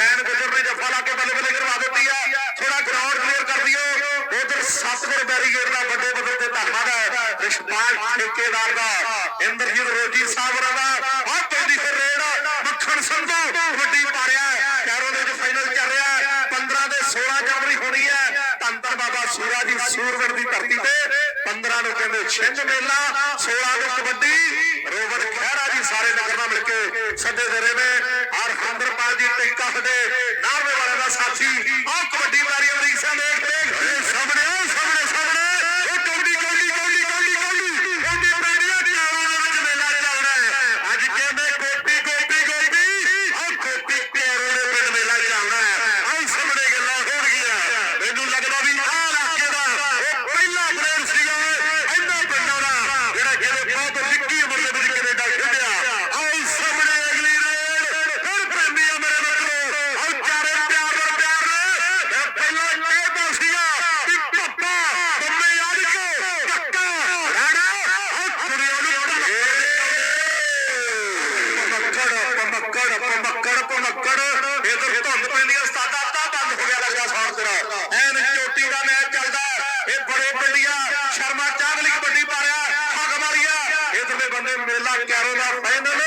ਹੁਸੈਨ ਗੁਜਰ ਨੇ ਜਫਾ ਲਾ ਕੇ ਬੱਲੇ ਬੱਲੇ ਕਰਵਾ ਦਿੱਤੀ ਆ। ਥੋੜਾ ਗਰਾਊਂਡ ਕਲੀਅਰ ਕਰ ਦਿਓ। ਉਧਰ ਸਤਗੁਰ ਬੈਰੀਗੇਟ ਦਾ ਵੱਡੇ ਪੱਧਰ ਤੇ ਧੰਨਵਾਦ ਹੈ। ਰਿਸ਼ਪਾਲ ਠੇਕੇਦਾਰ ਦਾ, ਇੰਦਰਜੀਤ ਰੋਜੀ ਸਾਹਿਬ ਦਾ। ਆ ਪੈਂਦੀ ਫਿਰ ਰੇਡ, ਮੱਖਣ ਸੰਧੂ ਵੱਡੀ ਪਾਰਿਆ ਕੈਰੋ ਦੇ ਵਿੱਚ ਫਾਈਨਲ ਚੱਲ ਰਿਹਾ 15 ਦੇ 16 ਜਨਵਰੀ ਹੋਣੀ ਹੈ। ਧੰਨ ਧੰਨ ਬਾਬਾ ਸੂਰਾ ਜੀ ਸੂਰਵਰ ਦੀ ਧਰਤੀ ਤੇ। 15 ਨੂੰ ਕਹਿੰਦੇ ਛਿੰਝ ਮੇਲਾ 16 ਨੂੰ ਕਬੱਡੀ। ਰੋਵਰ ਖਹਿਰਾ ਜੀ ਸਾਰੇ ਨਗਰ ਨਾਲ ਮਿਲ ਕੇ ਸੱਦੇ ਦੇ ਰਹੇ ਨੇ ਔਰ ਹੰਦਰਪਾਲ ਜੀ ਟਿੰਕਾ ਸਾਡੇ ਨਾਰਵੇ ਵਾਲੇ ਦਾ ਸਾਥੀ ਆਹ ਕਬੱਡੀ ਵਾਰੀ ਅਮਰੀਕਾ ਦੇਖ ਦੇਖ ਸਾਹਮਣੇ ਆਓ, ਸਾਹਮਣੇ ਸਾਹਮਣੇ ਇਹ ਕਬੱਡੀ ਕਬੱਡੀ ਕਬੱਡੀ ਕਬੱਡੀ ਕਬੱਡੀ ਕਬੱਡੀ ਪੈੜੀਆਂ ਦੀ ਆਵਾਜ਼ ਦੇ ਵਿੱਚ ਮੇਲਾ ਚੱਲ ਰਿਹਾ ਹੈ ਅੱਜ ਕਹਿੰਦੇ ਗੋਪੀ ਗੋਪੀ ਗੋਪੀ ਆਹ ਗੋਪੀ ਪਿਆਰੇ ਦੇ ਪਿੰਡ ਮੇਲਾ ਚੱਲ ਰਿਹਾ ਹੈ ਆਹ ਸਾਹਮਣੇ ਗੱਲਾਂ ਹੋਣਗੀਆਂ ਮੈਨੂੰ ਲੱਗਦਾ ਵੀ ਆਹ ਇਲਾਕੇ ਦਾ ਉਹ ਪਹਿਲਾ ਪਲੇਅਰ ਸੀਗਾ ਇੰਨਾ ਪਿੰਡਾਂ ਦਾ ਜਿਹੜਾ ਕਹਿੰਦੇ ਬਹੁਤ ਨਿੱਕੀ ਉਮਰ ਦੇ ਵਿੱਚ ਕੈਨੇਡਾ ਖੇਡਿਆ ਆਹ ਸਾਹਮਣੇ ਅਗਲੀ ਰੇਡ ਫਿਰ ਪ੍ਰੇਮੀ ਆ ਮੇਰੇ ਮਿੱਤਰੋ ਆਹ ਚਾਰੇ ਪਿਆਰ ਨਾਲ ਪਿਆਰ ਨੇ ਇਹ ਪਹਿਲਾਂ ਕਹਿੰਦਾ ਸੀਗਾ ਕਿ ਪੱਪਾ ਬੰਮੇ ਯਾਦ ਕੇ ਕੱਕਾ ਰਾਣਾ ਆਹ ਕੁੜੀਆਂ ਨੂੰ ਪਮੱਕੜ ਪਮੱਕੜ ਪਮੱਕੜ ਪਮੱਕੜ ਇਧਰ ਧੁੰਦ ਪੈਂਦੀ ਹੈ ਉਸਤਾਦਾ ਤਾਂ ਬੰਦ ਹੋ ਗਿਆ ਲੱਗਦਾ ਸੌਣ ਤੇਰਾ ਐਨ ਚੋਟੀ ਦਾ ਮੈਚ ਚੱਲਦਾ ਇਹ ਬੜੇ ਪਿੰਡੀਆਂ ਸ਼ਰਮਾ ਚਾਗਲੀ ਕਬੱਡੀ ਪਾ ਰਿਹਾ ਠੱਗ ਮਾਰੀਆ ਇਧਰਲੇ ਬੰਦੇ ਮੇਲਾ ਕੈਰੋ ਦਾ ਫਾਈਨਲ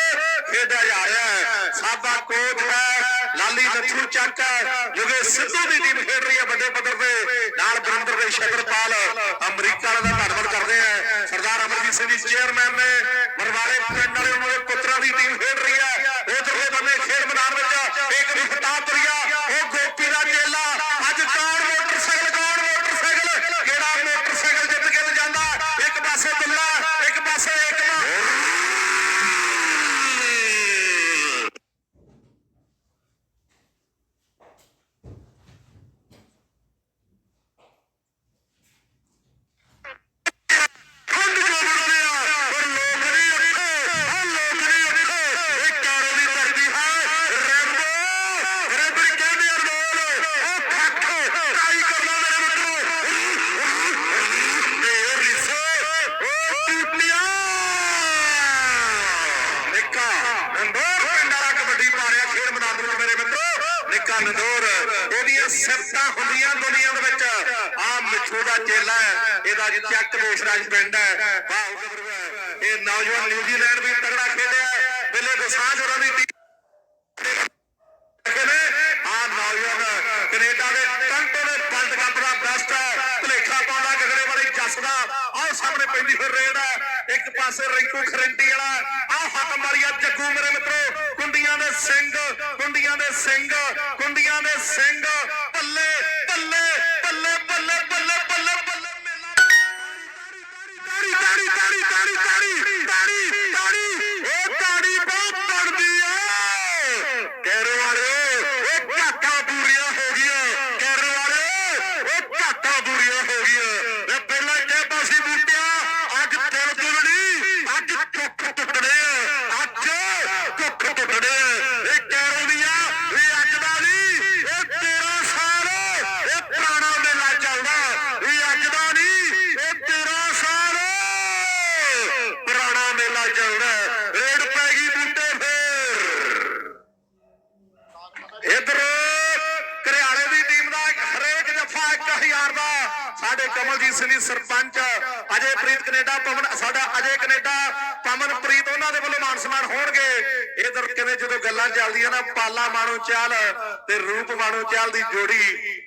ਖੇਡਿਆ ਜਾ ਰਿਹਾ ਹੈ। ਸਾਬਾ ਕੋਚ ਹੈ ਲਾਲੀ ਨੱਥੂ ਚੱਕ ਹੈ ਜੁਗੇ ਸਿੱਧੂ ਦੀ ਟੀਮ ਖੇਡ ਰਹੀ ਹੈ ਵੱਡੇ ਪੱਧਰ ਤੇ। ਨਾਲ ਬਰਿੰਦਰ ਦੇ ਸ਼ਕਰਪਾਲ ਅਮਰੀਕਾ ਵਾਲਾ ਦਾ ਧੰਨਵਾਦ ਕਰਦੇ ਆ ਸਰਦਾਰ ਅਮਰਜੀਤ ਸਿੰਘ ਜੀ ਚੇਅਰਮੈਨ ਨੇ ਮਰਵਾਲੇ ਪਿੰਡ ਵਾਲੇ ਉਹਨਾਂ ਦੇ ਪੁੱਤਰਾਂ ਦੀ ਟੀਮ ਖੇਡ ਰਹੀ ਹੈ ਉਧਰਲੇ ਬੰਨੇ ਖੇਡ ਮੈਦਾਨ ਵਿੱਚ ਇੱਕ ਮੁਖਤਾਬਰੀਆ ਉਹ ਗੋਪੀ ਦਾ ਚੇਲਾ ਅੱਜ ਕੌਣ ਮੋਟਰਸਾਈਕਲ ਕੌਣ ਮੋਟਰਸਾਈਕਲ ਕਿਹੜਾ ਮੋਟਰਸਾਈਕਲ ਜਿੱਤ ਕੇ ਲਿਜਾਂਦਾ ਇੱਕ ਪਾਸੇ ਦੁੱਲਾ ਇੱਕ ਪਾਸੇ ਏਕਮਾ ਖੰਡ ਜੋ ਬਣਿਆ ਪਰ ਲੋਕ ਨਹੀਂ ਉੱਠੇ ਆ ਲੋਕ ਨਹੀਂ ਉੱਠੇ ਇਹ ਕਾਰੋ ਦੀ ਧਰਤੀ ਹੈ ਰੈਂਬੋ ਰੈਂਬਰ ਕਹਿੰਦੇ ਅਰਮਾਨ ਉਹ ਖੱਖ ਟਰਾਈ ਕਰਨਾ ਮੇਰੇ ਮਿੱਤਰੋ ਇਹ ਰਿਸੇ ਉਹ ਟੂਟੀਆਂ ਨਿੱਕਾ ਨੰਦੋਰ ਪਿੰਡ ਵਾਲਾ ਕਬੱਡੀ ਪਾ ਰਿਹਾ ਖੇਡ ਮੈਦਾਨ ਦੇ ਵਿੱਚ ਮੇਰੇ ਮਿੱਤਰੋ ਨਿੱਕਾ ਨੰਦੋਰ ਇਹਦੀਆਂ ਸਿਫਤਾਂ ਹੁੰਦੀਆਂ ਦੁਨੀਆ ਦੇ ਵਿੱਚ। ਆ ਮਿੱਠੂ ਦਾ ਚੇਲਾ ਹੈ, ਇਹਦਾ ਜੀ ਚੱਕ ਦੇਸ਼ਰਾਜ ਪਿੰਡ ਹੈ। ਵਾਹ ਗੱਭਰੂ ਹੈ ਇਹ ਨੌਜਵਾਨ ਨਿਊਜ਼ੀਲੈਂਡ ਵੀ ਤਗੜਾ ਖੇਡਿਆ ਬਿੱਲੇ ਦਸਾਂਝ ਹੋਰਾਂ ਦੀ ਟੀਮ ਆ ਨੌਜਵਾਨ ਕੈਨੇਡਾ ਦੇ ਟੰਟੋ ਦੇ ਵਰਲਡ ਕੱਪ ਦਾ ਬੈਸਟ ਹੈ। ਭਲੇਖਾ ਪਾਉਂਦਾ ਗਗੜੇ ਵਾਲੀ ਜੱਸ ਆਹ ਸਾਹਮਣੇ ਪੈਂਦੀ ਫਿਰ ਰੇਡ ਹੈ। ਇੱਕ ਪਾਸੇ ਰਿੰਕੂ ਖਰੰਟੀ ਵਾਲਾ। ਆਹ ਹੱਥ ਮਾਰੀਆ ਜੱਗੂ ਮੇਰੇ ਮਿੱਤਰੋ। ਕੁੰਡੀਆਂ ਦੇ ਸਿੰਘ, ਕੁੰਡੀਆਂ ਦੇ ਸਿੰਘ। 2000 ਦਾ। ਸਾਡੇ ਕਮਲਜੀਤ ਸਿੰਘ ਸਰਪੰਚ, ਅਜੇ ਪ੍ਰੀਤ ਕੈਨੇਡਾ, ਪਵਨ ਸਾਡਾ ਅਜੇ ਕੈਨੇਡਾ, ਪਵਨਪ੍ਰੀਤ, ਉਹਨਾਂ ਦੇ ਵੱਲੋਂ ਮਾਨ ਸਨਮਾਨ ਹੋਣਗੇ। ਇਧਰ ਕਿਵੇਂ ਜਦੋਂ ਗੱਲਾਂ ਚੱਲਦੀਆਂ ਨਾ, ਪਾਲਾ ਮਾਣੋ ਚਾਲ ਤੇ ਰੂਪ ਮਾਣੋ ਚਾਲ ਦੀ ਜੋੜੀ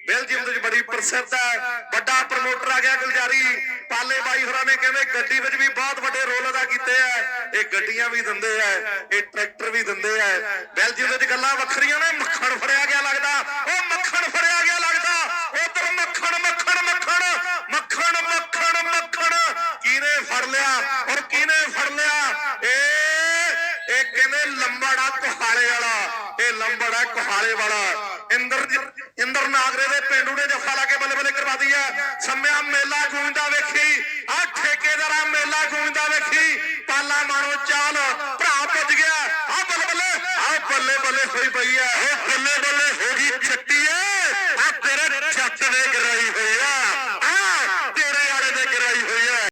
ਬੈਲਜੀਅਮ ਦੇ ਵਿੱਚ ਬੜੀ ਪ੍ਰਸਿੱਧ ਹੈ। ਵੱਡਾ ਪ੍ਰਮੋਟਰ ਆ ਗਿਆ ਗੁਲਜਾਰੀ। ਪਾਲੇ ਬਾਈ ਹੋਰਾਂ ਨੇ ਕਹਿੰਦੇ ਗੱਡੀ ਵਿੱਚ ਵੀ ਬਹੁਤ ਵੱਡੇ ਰੋਲ ਅਦਾ ਕੀਤੇ ਆ। ਇਹ ਗੱਡੀਆਂ ਵੀ ਦਿੰਦੇ ਆ, ਇਹ ਟਰੈਕਟਰ ਵੀ ਦਿੰਦੇ ਆ। ਬੈਲਜੀਅਮ ਦੇ ਵਿੱਚ ਗੱਲਾਂ ਵੱਖਰੀਆਂ ਨੇ ਇਹ ਇਹ ਕਹਿੰਦੇ ਲੰਬੜਾ ਕੁਹਾਲੇ ਵਾਲਾ। ਇਹ ਲੰਬੜਾ ਕੁਹਾਲੇ ਵਾਲਾ। ਇੰਦਰ ਇੰਦਰ ਨਾਗਰੇ ਦੇ ਪਿੰਡੂ ਨੇ ਜੱਫਾ ਲਾ ਕੇ ਬੱਲੇ ਬੱਲੇ ਕਰਵਾ ਦੀ ਆ। ਸੰਮਿਆ ਮੇਲਾ ਗੂੰਜਦਾ ਵੇਖੀ। ਆ ਠੇਕੇਦਾਰਾ ਮੇਲਾ ਗੂੰਜਦਾ ਵੇਖੀ। ਪਾਲਾ ਮਾਣੋ ਚਾਲ। ਭਰਾ ਪੁੱਜ ਗਿਆ। ਆ ਬੱਲੇ ਬੱਲੇ ਆ ਬੱਲੇ ਬੱਲੇ ਹੋਈ ਪਈ ਆ। ਉਹ ਬੱਲੇ